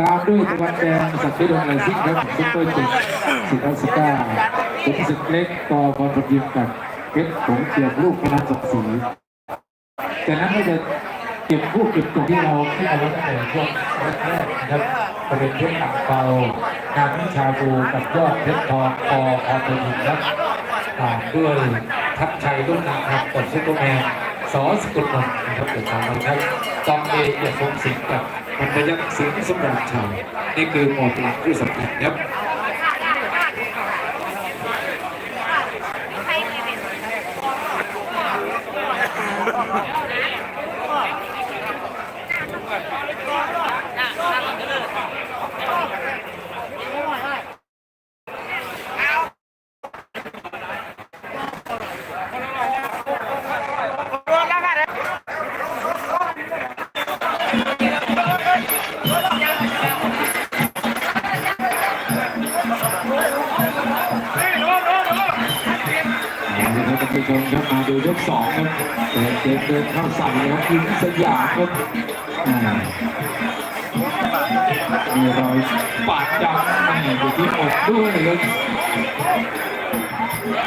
ตามด้วยตะวันแดงสักดิ์ดวงไรซิ่งครับซุปเปอร์เจ็ดสิบออสก้าร์ขุนศึกเล็กต่อบอลประยิมกับเพชรผงเกียรติลูกพนันศักดิ์ศรีแต่นั้นไม่จะเก็บผู้เก็บตัวที่เราที่เราตั้งแต่ช่วงแรกๆนะครับประเด็นเพชรหนักเบางานวิชาบูกับยอดเพชรทองปอพอตัวหินครับตามด้วยทัพชัยรุ่งนาครับกับซุปเปอร์แมน สอสกุลนนนะครับเดี๋ยวตามมาครับกองเอเอียดพงสิงห์กับมันพยักสิงห์สมราชชัยนี่คือหมวดหลักที่สำคัญครับ ลครับมาดูยกสองครับเดินเดินเดินเข้าใส่แล้วยิงสยามครับมีรอยบาดดำอยู่ที่อกด้วยครับ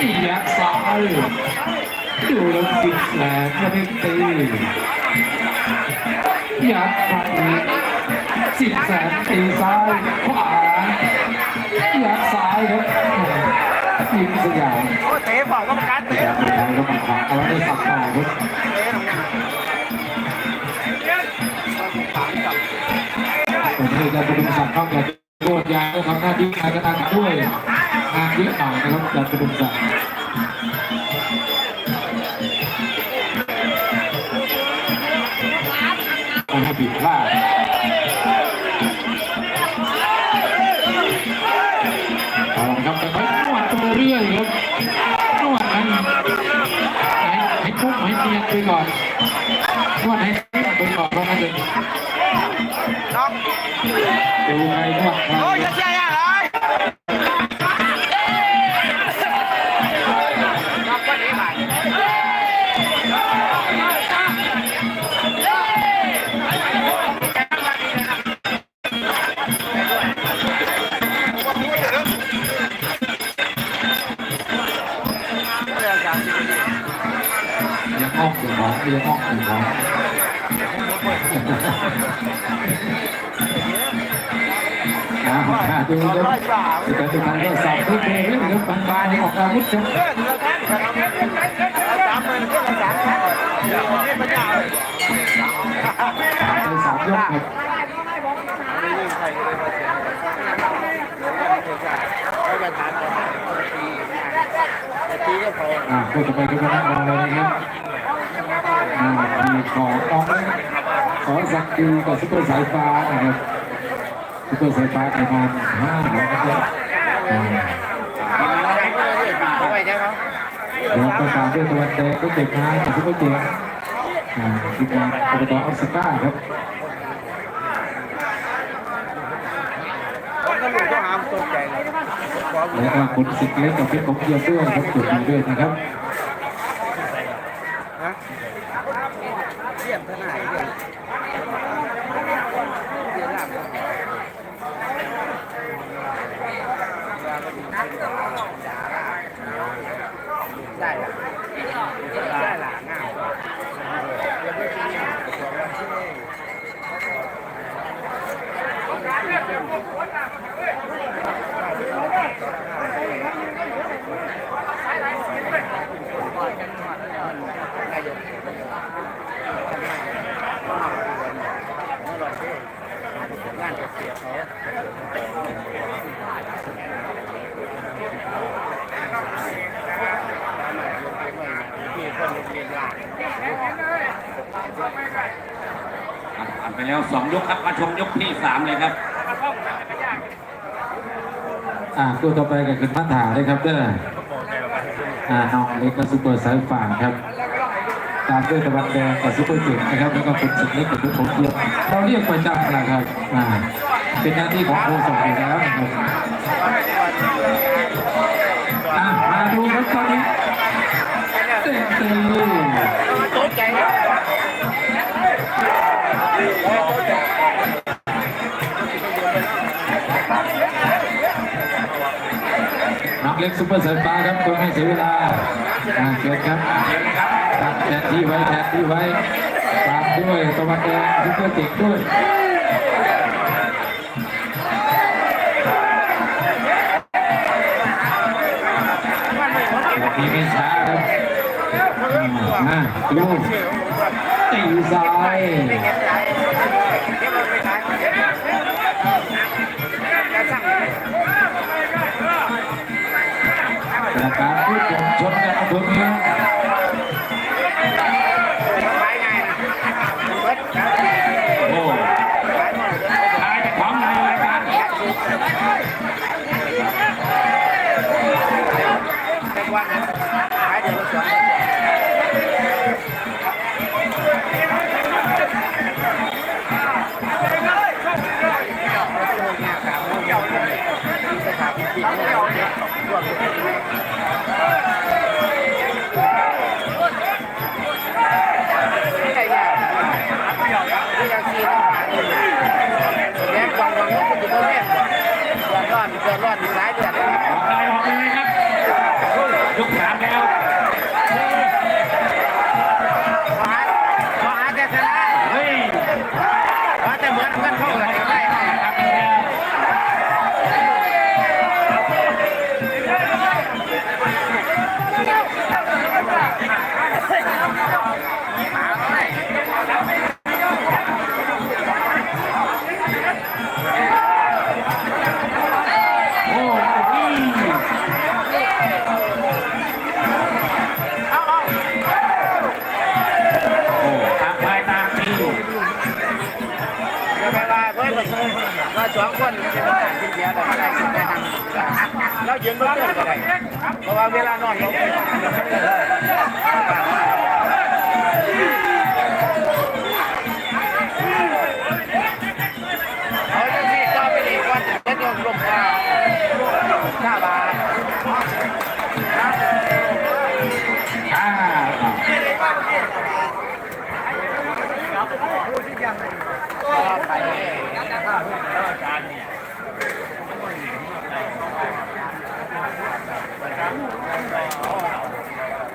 อียักซ้ายดูแล้วสิบแหลมไม่ได้ตียักไปสิบแสนตีซ้ายขวา เอาได้สับต่อครับผมเลยจะเป็นสับเข้ากับโคตรยาทำหน้าที่การกระทำด้วยงานเยอะหน่อยนะครับจากกระดุมสับต้องให้ผิดพลาด ดูไงนวดใครโอ้ยจะเสียอะไรน้องก็ดีมากยังห้องถึงของยังห้อง ถึงของอ่าอ่าดูครับสุดท้ายสุดท้ายก็สับที่เบรกนะครับบางบานออกอาวุธครับเพื่อนเราแท้สามหมื่นเพื่อนสามพันเดี๋ยวคนนี้มันยาวเลยไปสามยกครับไม่ยิ่งใครก็เลยมาเสียเขาจะถามก่อนตีแต่ตีก็พออ่าพูดต่อไปก็มานั่งรอเลยนะครับอ่ามีของของขอสักดีกับซุปเปอร์สายฟ้านะครับซุป เปอร์สายฟ้าประมาณห้าร้อยนะครับเอาไว้ใช่ไหมแล้วก็ตามด้วยตะวันแดงก็เด็กงานกับซุปเปอร์เจมอ่าทีมงานอบตออสการ์ครับก็หลุดก็หามตกใจเลยความแล้วก็คุณสิทธิ์เล็กกับเพชรของเกียร์ด้วยครับจุดนี้ด้วยนะครับ ฮะเยี่ยมขนาดไหนเนี่ยเยี่ยมมากได้ละได้ละง่ายยังไม่กินเนี่ยสองวันที่นี่ งานจะเสียเขาที่คนเรียนหลัก ผ่านไป แล้วสองยกครับมาชมยกที่สามเลยครับอ่าตัวต่อไปก็คือพัฒนาเลยครับเด้ออ่าน้องเล็กกับซุปเปอร์สายฝานครับ ตามด้วยตะวันแดงกับซุปเปอร์เจ็ดนะครับ แล้วก็คุณสิทธิ์เล็กกับทุกคนเกียรเราเรียกประจำนะครับอ่าเป็นหน้าที่ของโค้ชอยู่แล้วนะครับอ่ามาดูครับตอนนี้เต็มตีต น้องเล็กซูเปอร์เซนต์บ้าครับตัวให้เสียเวลาเกิดครับตัดแทนที่ไว้แทนที่ไว้ตามด้วยตะวันแดงซูเปอร์เจ็กด้วยมีไม่ช้าครับอ่าดูตีซ้าย แต่การที่ผมชนกันเอาตัวนี้ เรายืนบนเรือก็ได้เพราะว่าเวลานอนเราเอา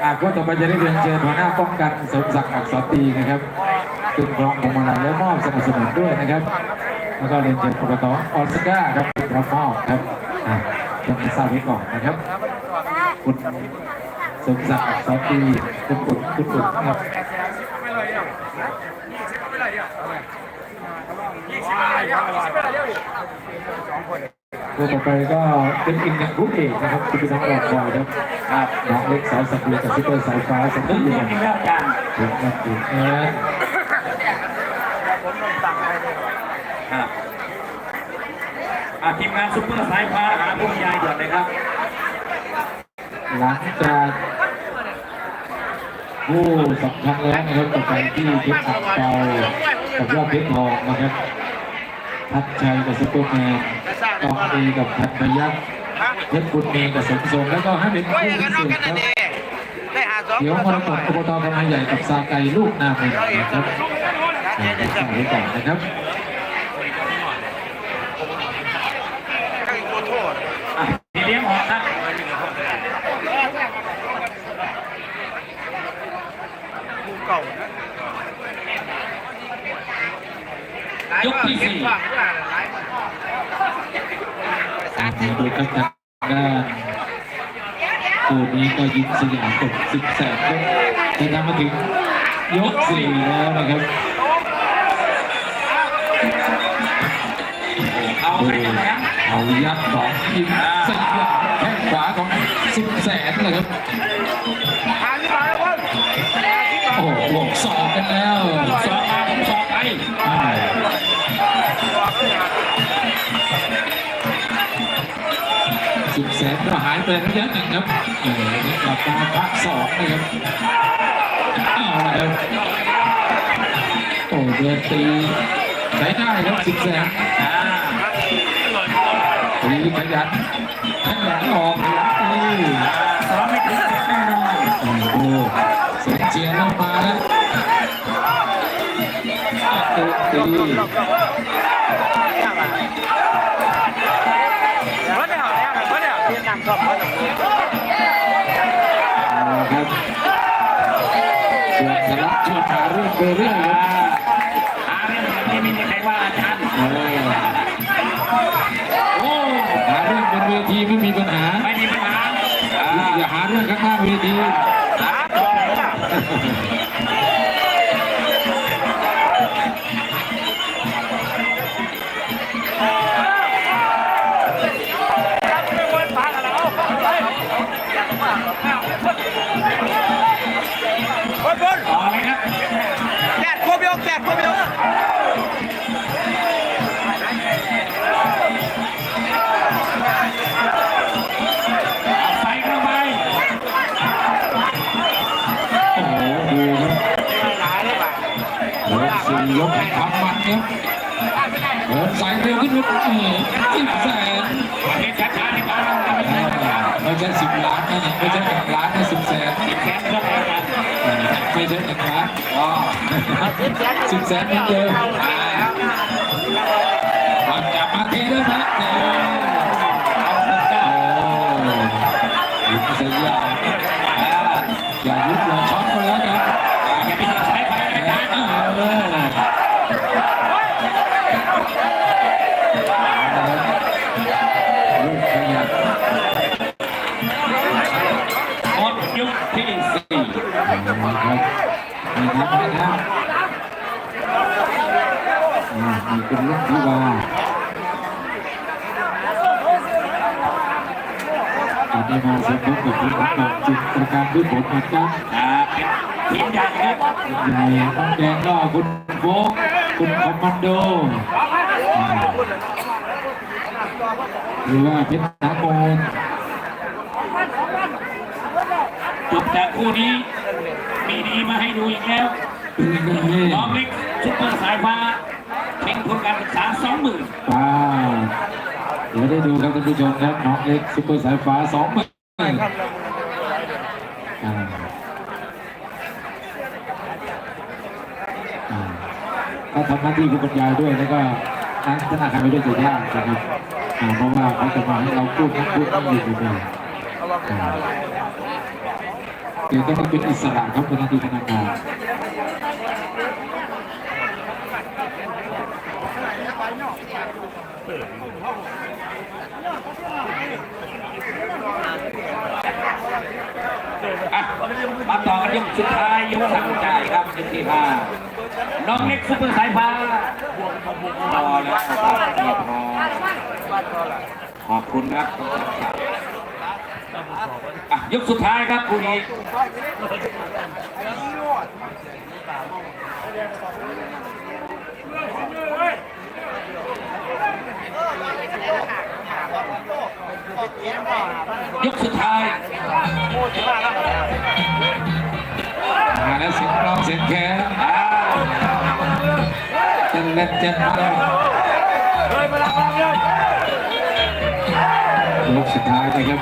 อ่าก็ต่อไปจะได้เรียนเชิญหัวหน้าป้องกันสมศักดิ์อักษรตีนะครับตึงรองของมาลัยและมอบสนับสนุนด้วยนะครับ แล้วก็เรียนเชิญปกตออสการ์ครับรับมอบครับอ่าต้องทราบไว้ก่อนนะครับคุณสมศักดิ์อักษรตีคุณปุดคุณปุดครับตั วต่อไปก็เป็นอีกหนึ่งผู้เอกนะครับคุณพี่น้องรอคอยครับครับน้องเล็กสายสักเลียกับซุปเปอร์สายฟ้าสักถึงเลีตัยวนี้แล้วอาจารย์ถึงมาถึงเออผมลงตังค์ให้ครับอะทีมงานซุปเปอร์สายฟ้าหาผู้ใหญ่ด่วนเลยครับ หลังจากผู้สำคัญแล้วนะครับต่อไปที่เพชรอังเปากับยอดเพชรทองนะครับ ทัดชัยกับซุปเปอร์แมน ตองดีกับพันพยัคฆ์เพชรบุญมีกับสมทรงแล้วก็ให้เป็นโอ้ยผู้กันพินอกเศษกันคนั่รันบเองได้หาสองเดี๋ยวมรกตอบตพนาใหญ่กับซาไกลูกนาเมนนะครับอ่าฝากไว้ก่อนนะครับใครโคโทษอะทีเลี้ยงออกครับมูเก่านะยกที่สี่ หลังหลังหลาย มาดูครับทางด้านตัวนี้ก็ยิงสยามตกสิบแสนครับจะทำมาถึงยกสี่แล้วนะครับเอาดูไปกันแล้วเอายัดสองยิงสยามแข้งขวาของสิบแสนเลยครับหาที่มาแล้วโอ้โหสองกันแล้วสองมาผมสองไป สิบแสนก็หายไประยะหนึ่งครับเออนี่กลับมาพักสองนะครับเอาละครับโอ้เดินตีใช้ได้ครับสิบแสนอ่าตีขยันขยันออกขยันตีสองไม่ถึงแน่นอนโอ้โหเสียงเชียร์เริ่มมาแล้วตีตี ชอบเขาแบบนี้ครจับชารื่เรื่องนะท่อนี้ไม่มีใครว่าอาจารย์โอ้หาเรื่องนเวทีไม่มีปัญหา ไม่มีปัญหาอย่าารื่องข้างเวที ครับเดินสายเร็วขึ้นรถเออสิบแสนไม่ใช่สิบล้านนะไม่ใช่หนึ่งล้านนะสิบแสนไม่ใช่หนึ่งล้านอ๋อสิบแสนนิดเดิมหลังจากมาเทได้ไหม ครับมีนับไหมครับอ่ามีเป็นลูกที่ว่าตอนนี้มาสมทบกับคุณประกอบจิตประการด้วยผลนะครับอ่าเป็นทีมใหญ่ครับใหญ่น้องแดงก็คุณโฟกคุณคอมมานโดอ่าหรือว่าเพชรนาโมนจบจากคู่นี้ มีดีมาให้ดูอีกแล้วเป็นไงน้องเล็กซุปเปอร์สายฟ้าเพ่งทุนการศึกษาสองหมื่นว้าวเดี๋ยวได้ดูครับท่านผู้ชมครับน้องเอ็กซ์ซุปเปอร์สายฟ้าสองหมื่นอ่าอ่าถ้าทำหน้าที่ผู้บรรยายด้วยแล้วก็นั่งธนาคารไปด้วยจะยากนะครับอ่าเพราะว่าเขาจะมาให้เราพูดนั่งพูดนั่งอยู่บ่อยๆอ่า เดี๋ยวต้องเป็นอิสระครับเป็นหน้าที่ธนาคารอะมาต่อกันยกสุดท้ายยกสังใจครับยกที่ห้าน้องเล็กซุปเปอร์สายฟ้าต่อแล้วครับเรียบร้อยขอบคุณครับ ยกสุดท้ายครับคู่นี้ยกสุดท้ายมาแล้วเสียงร้องเสียงแค้นอ้าวเจันเล่นเจันมาลูกสุดท้ายนะครับ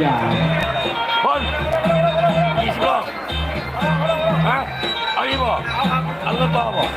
อยางบอลยี่สิบโลฮะเอาอีกบ่เอาครับเอาเงินต่อบอก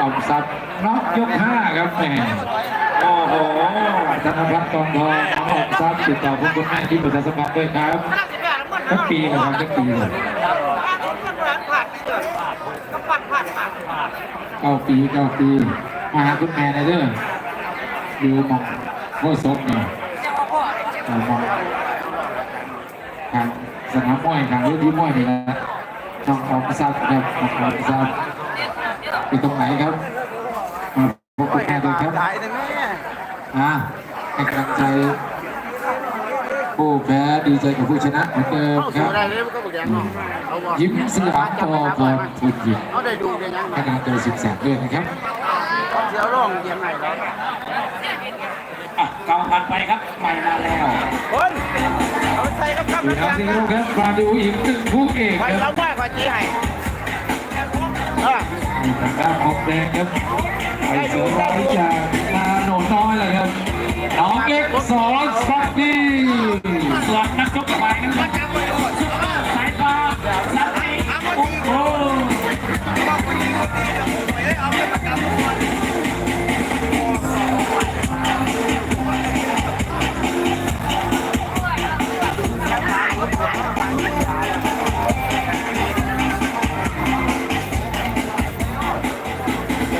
น้อมทรัพย์น้องยกห้าครับแม่โอ้โหธนพัฒน์กองทองน้องออมทรัพย์ติดต่อคุณแม่ที่ประชาสัมพันธ์ด้วยครับทั้งปีเลยครับทั้งปีเลยเก้าปีเก้าปีมาหาคุณแม่นอยเด้อดูมองโคศกเนี่ยเอาหมองทางสนามมวยทางเวทีมวยนี่นะน้องออมทรัพย์ครับน้องออมทรัพย์ อยู่ตรงไหนครับมาพบคุณแม่ด้วยครับหลายแต่แม่อ่าให้กำลังใจผู้แพ้ดีใจกับผู้ชนะเหมือนเดิมเข้าคสู่รับได้เลยมันก็บอกอย่างเนาะเอาบ่ยิ้มสยามปอบอลทุนหญิงเอาได้ดูได้ยังขนาดเกินสิบสามด้วยนะครับเสียวร้องเสียงไหนแล้วอะเก่าผ่านไปครับใหม่มาแล้วคนเอาใส่กับข้าวดูมันน้ำยังสิครับมาดูอีกหนึ่งคู่เอกไปคแล้รัวบว่าขอจี้ให้เอ มีทางด้านออกแดงครับไปเสริมที่จากมาโหนน้อยเลยครับน้องเล็กสอนสักดีหลักนักชกไปนะครับสายฟ้าสักดีโอ้โห